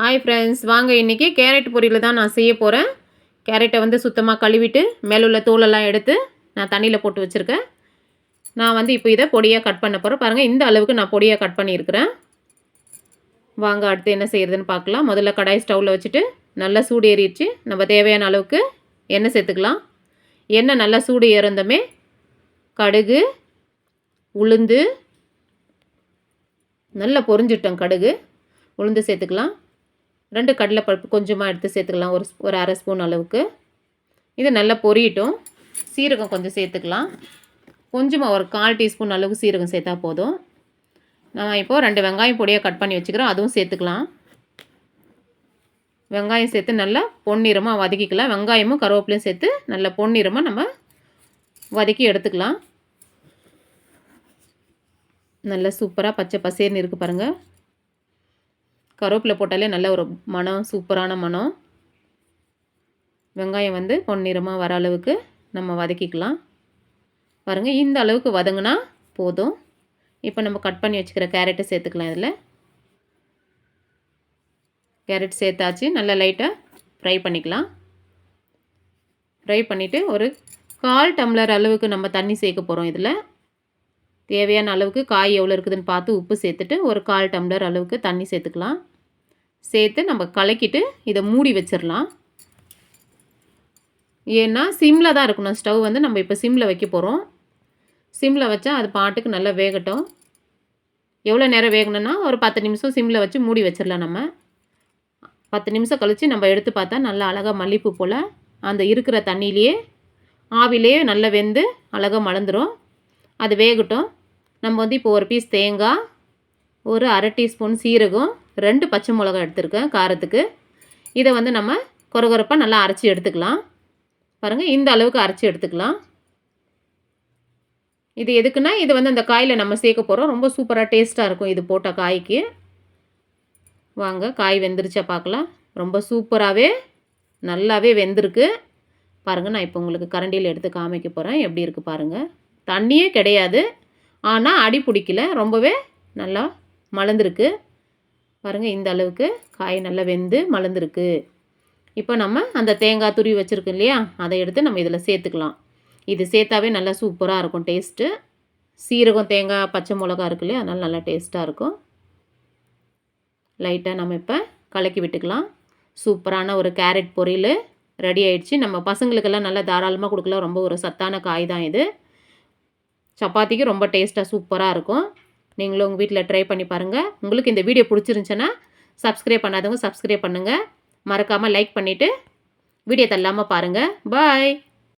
Hi friends வாங்க இன்றைக்கி carrot பொரியல் தான் நான் செய்ய போகிறேன் கேரட்டை வந்து சுத்தமாக கழுவிட்டு மேலுள்ள தோலெல்லாம் எடுத்து நான் தண்ணியில் போட்டு வச்சுருக்கேன். நான் வந்து இப்போ இதை பொடியாக கட் பண்ண போகிறேன் பாருங்கள் இந்த அளவுக்கு நான் பொடியாக கட் பண்ணியிருக்கிறேன். வாங்க அடுத்து என்ன செய்கிறதுன்னு பார்க்கலாம். முதல்ல கடாய் ஸ்டவ்வில் வச்சுட்டு நல்லா சூடு ஏறிடுச்சு. நம்ம தேவையான அளவுக்கு எண்ணெய் சேர்த்துக்கலாம். எண்ணெய் நல்லா சூடு ஏறந்தமே கடுகு உளுந்து நல்லா பொறிஞ்சிட்டோம் கடுகு. உளுந்து சேர்த்துக்கலாம். ரெண்டு கடலைப்பருப்பு கொஞ்சமாக எடுத்து சேர்த்துக்கலாம். ஒரு ஒரு அரை ஸ்பூன் அளவுக்கு. இது நல்லா பொரியட்டும். சீரகம் கொஞ்சம் சேர்த்துக்கலாம். கொஞ்சமாக ஒரு கால் டீஸ்பூன் அளவுக்கு சீரகம் சேர்த்தா போதும். நான் இப்போது ரெண்டு வெங்காயம் பொடியாக கட் பண்ணி வச்சுக்கிறோம். அதுவும் சேர்த்துக்கலாம். வெங்காயம் சேர்த்து நல்லா பொன்னிறமாக வதக்கிக்கலாம். வெங்காயமும் கருவேப்பிலையும் சேர்த்து நல்லா பொன்னிறமாக நம்ம வதக்கி எடுத்துக்கலாம். நல்லா சூப்பராக பச்சை பசேர்னு இருக்குது பாருங்கள் கருவேப்பிலை போட்டாலே நல்ல ஒரு மனம் சூப்பரான மனம். வெங்காயம் வந்து பொன்னிறமாக வர அளவுக்கு நம்ம வதக்கிக்கலாம். பாருங்கள் இந்த அளவுக்கு வதங்கினா போதும். இப்போ நம்ம கட் பண்ணி வச்சுக்கிற கேரட்டை சேர்த்துக்கலாம் இதில். கேரட் சேர்த்தாச்சு நல்லா லைட்டாக ஃப்ரை பண்ணிக்கலாம். ஃப்ரை பண்ணிவிட்டு ஒரு கால் டம்ளர் அளவுக்கு நம்ம தண்ணி சேர்க்க போகிறோம் இதில். தேவையான அளவுக்கு காய் எவ்வளோ இருக்குதுன்னு பார்த்து உப்பு சேர்த்துட்டு ஒரு கால் டம்ளர் அளவுக்கு தண்ணி சேர்த்துக்கலாம். சேர்த்து நம்ம கலக்கிட்டு இதை மூடி வச்சிடலாம். ஏன்னா சிம்மில் தான் இருக்கணும். ஸ்டவ் வந்து நம்ம இப்போ சிம்மில் வைக்க போகிறோம் சிம்மில் வச்சா அது பாட்டுக்கு நல்லா வேகட்டும். எவ்வளோ நேரம் வேகணும்னா ஒரு பத்து நிமிஷம் சிம்மில் வச்சு மூடி வச்சிடலாம் நம்ம. பத்து நிமிஷம் கழித்து நம்ம எடுத்து பார்த்தா நல்லா அழகாக மல்லிப்பூ போல் அந்த இருக்கிற தண்ணியிலேயே ஆவிலேயே நல்லா வெந்து அழகாக மலர்ந்துடும் அது வேகட்டும். நம்ம வந்து இப்போ ஒரு பீஸ் தேங்காய் ஒரு அரை டீஸ்பூன் சீரகம் ரெண்டு பச்சை மிளகா எடுத்திருக்கேன் காரத்துக்கு. இதை வந்து நம்ம கொரகொரப்பாக நல்லா அரைச்சி எடுத்துக்கலாம். பாருங்கள் இந்த அளவுக்கு அரைச்சி எடுத்துக்கலாம். இது எதுக்குன்னா இது வந்து அந்த காயில் நம்ம சேர்க்க போகிறோம் ரொம்ப சூப்பராக டேஸ்ட்டாக இருக்கும் இது போட்ட காய்க்கு. வாங்க காய் வெந்துருச்சா பார்க்கலாம். ரொம்ப சூப்பராகவே நல்லாவே வெந்திருக்கு. பாருங்கள் நான் இப்போ உங்களுக்கு கரண்டியில் எடுத்து காமிக்க போகிறேன் எப்படி இருக்குது பாருங்கள் தண்ணியே கிடையாது. ஆனால் அடி பிடிக்கல. ரொம்பவே நல்லா மலர்ந்துருக்கு. பாருங்கள் இந்த அளவுக்கு காய் நல்லா வெந்து மலர்ந்துருக்கு. இப்போ நம்ம அந்த தேங்காய் துருவி வச்சுருக்கோம் இல்லையா அதை எடுத்து நம்ம இதில் சேர்த்துக்கலாம். இது சேர்த்தாவே நல்லா சூப்பராக இருக்கும் டேஸ்ட்டு. சீரகம் தேங்காய் பச்சை மிளகா இருக்கு இல்லையா அதனால் நல்லா டேஸ்ட்டாக இருக்கும். லைட்டாக நம்ம இப்போ கலக்கி விட்டுக்கலாம். சூப்பரான ஒரு கேரட் பொரியல் ரெடி ஆயிடுச்சு. நம்ம பசங்களுக்கெல்லாம் நல்லா தாராளமாக கொடுக்கலாம். ரொம்ப ஒரு சத்தான காய் தான் இது. சப்பாத்திக்கு ரொம்ப டேஸ்ட்டாக சூப்பராக இருக்கும். நீங்களும் உங்கள் வீட்டில் ட்ரை பண்ணி பாருங்கள் உங்களுக்கு இந்த வீடியோ பிடிச்சிருந்துச்சுன்னா சப்ஸ்கிரைப் பண்ணாதவங்க சப்ஸ்கிரைப் பண்ணுங்கள் மறக்காமல் லைக் பண்ணிவிட்டு வீடியோ தள்ளாமல் பாருங்கள் பாய்